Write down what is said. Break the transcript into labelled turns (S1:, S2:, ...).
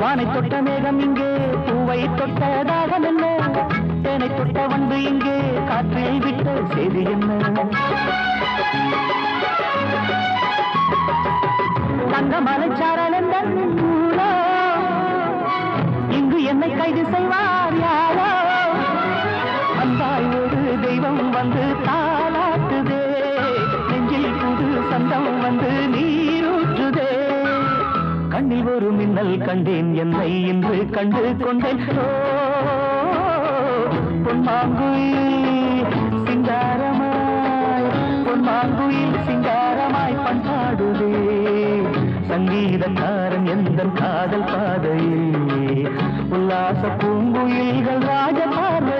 S1: வானை தொட்ட மேகம் இங்கே பூவை தொட்ட தாகம் என்ன? தேனை தொட்ட வந்து இங்கே காற்றை விட்ட செய்தி என்ன? தங்க மலைச்சாரல் இங்கு என்னை கைது செய்வார் யாரோ? அந்தாய் ஒரு தெய்வம் வந்து தான் கண்ணில் ஒரு மின்னல் கண்டேன் என்னை இன்று கண்டு கொண்டேன். பொன்மாங்குயில் சிங்காரமாய் பொன்மாங்குயில் சிங்காரமாய் பண்பாடுதே சங்கீதக்காரன் எந்த காதல் பாதையில்? உல்லாச பூங்குயில்கள் ராஜபாதை